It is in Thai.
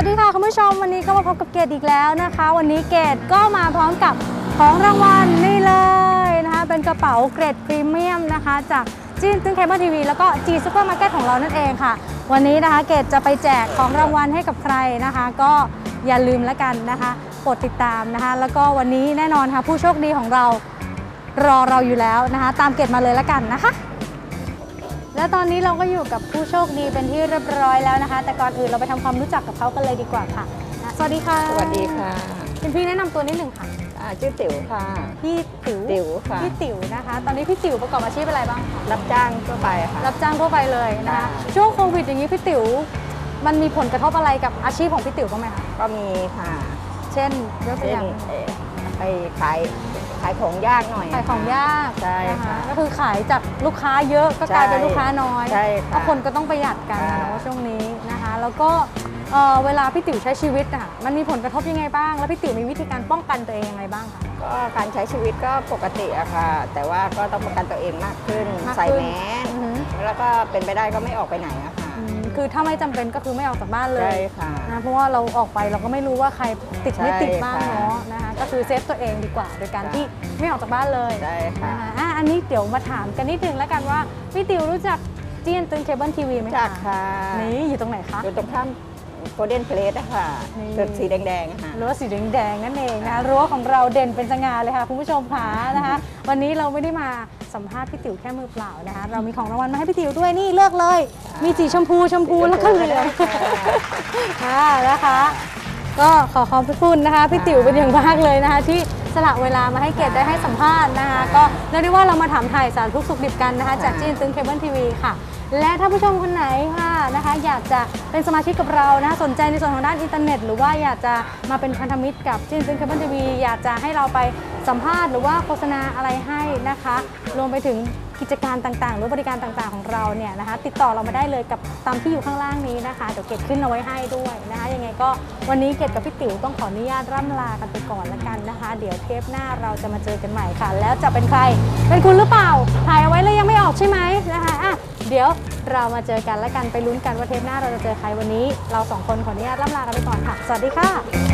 วัสดีค่ะคุณผู้ชมวันนี้ก็มาพบกับเกดอีกแล้วนะคะ วันนี้เกดก็มาพร้อมกับของรางวัลนี่เลยนะคะเป็นกระเป๋าเกรดพรีเมียมนะคะจากจีนตึ้งเคเบิลทีวีแล้วก็จีซูเปอร์มาร์เก็ตของเรานั่นเองค่ะ วันนี้นะคะเกดจะไปแจกของรางวัลให้กับใครนะคะ ก็อย่าลืมแล้วกันนะคะโปรดติดตามนะคะ แล้วก็วันนี้แน่นอนค่ะผู้โชคดีของเรารอเราอยู่แล้วนะคะ ตามเกดมาเลยแล้วกันนะคะ และตอนนี้เราก็อยู่กับผู้โชคดีเป็นที่เรียบร้อยแล้วนะคะ แต่ก่อนอื่นเราไปทำความรู้จักกับเขากันเลยดีกว่าค่ะนะสวัสดีค่ะสวัสดีค่ะคุณพี่แนะนำตัวนิดหนึ่งค่ะ อ่าชื่อติ๋วค่ะ พี่ติ๋วติ๋วค่ะ พี่ติ๋วนะคะ ตอนนี้พี่ติ๋วประกอบอาชีพอะไรบ้างคะรับจ้างทั่วไปค่ะ รับจ้างทั่วไปเลยนะคะ ค่ะ ช่วงโควิดอย่างนี้พี่ติ๋ว มันมีผลกระทบอะไรกับอาชีพของพี่ติ๋วบ้างไหมคะ ก็มีค่ะ เช่นยกตัวเช่อนย่าง เอ่อไปขายขายของยากหน่อย ขายของยากใช่นะคะค่ะก็คือขายจากลูกค้าเยอะก็กลายเป็นลูกค้าน้อยใช่เพราะค่ะคนก็ต้องประหยัดกันค่ะเนาะช่วงนี้นะคะ แล้วก็เอ่อเวลาพี่ติ๋วใช้ชีวิตอะมันมีผลกระทบยังไงบ้าง แล้วพี่ติ๋วมีวิธีการป้องกันตัวเองยังไงบ้างคะ ก็การใช้ชีวิตก็ปกติอะค่ะ แต่ว่าก็ต้องป้องกันตัวเองมากขึ้นมากขึ้น ใส่แมสอือหือแล้วก็เป็นไปได้ก็ไม่ออกไปไหนอะ ค่ะอืมคือถ้าไม่จำเป็นก็คือไม่ออกจากบ้านเลใช่ยค่ะ นะเพราะว่าเราออกไปเราก็ไม่รู้ว่าใครติดไม่ใช่ติดบ้างค่ะเนาะนะคะก็คือเซฟตัวเองดีกว่า โดยการค่ะที่ไม่ออกจากบ้านเลยใช่ค่ะนะคะอะอันนี้เดี๋ยวมาถามกันนิดนึงแล้วกันว่าพี่ติ๋วรู้จักเจียนตึงเคเบิลทีวีไหมจาคะกค่ะนี่อยู่ตรงไหนคะ อยู่ตรงข้าม โกลเด้นเพลสอะค่ะนี่ จุดสีแดงๆอะค่ะ รั้วสีแดงๆนั่นเองนะคะรั้วของเราเด่นเป็นสง่าเลยค่ะคุณผู้ชมค่ะนะคะ วันนี้เราไม่ได้มาสัมภาษณ์พี่ติ๋วแค่มือเปล่านะคะ เรามีของรางวัลมาให้พี่ติ๋วด้วยนี่เลือกเลย มีสีชมพูชมพูแล้วก็เหลือง ค่ะค่ะนะคะ ก็ขอขอบพระคุณนะคะพี่ติ๋วเป็นอย่างมากเลยนะคะ ที่สละเวลามาให้เกียรติได้ให้สัมภาษณ์นะคะ ก็เรียกได้ว่าเรามาถามถ่ายสารทุกข์สุขดิบกันนะคะ จากจีนตึงเคเบิลทีวีค่ะ และถ้าผู้ชมคนไหนค่ะนะคะอยากจะเป็นสมาชิกกับเรานะคะสนใจในส่วนของด้านอินเทอร์เน็ต หรือว่าอยากจะมาเป็นพันธมิตรกับจีนตึงเคเบิลทีวีอยากจะให้เราไปสัมภาษณ์หรือว่าโฆษณาอะไรให้นะคะ รวมไปถึงกิจการต่างๆ หรือบริการต่างๆของเราเนี่ยนะคะ ติดต่อเรามาได้เลยกับตามที่อยู่ข้างล่างนี้นะคะเดี๋ยวเกดขึ้นเอาไว้ให้ด้วยนะคะยังไงก็วันนี้เกดกับพี่ติ๋วต้องขออนุญาตร่ำลากันไปก่อนละกันนะคะ เดี๋ยวเทปหน้าเราจะมาเจอกันใหม่ค่ะ แล้วจะเป็นใครเป็นคุณหรือเปล่าถ่ายเอาไว้แล้วยังไม่ออกใช่ไหมนะคะอะ เดี๋ยวเรามาเจอกันและกันไปลุ้นกันว่าเทปหน้าเราจะเจอใครวันนี้ เราสองคนขออนุญาตล่ำลากันไปก่อนค่ะ สวัสดีค่ะ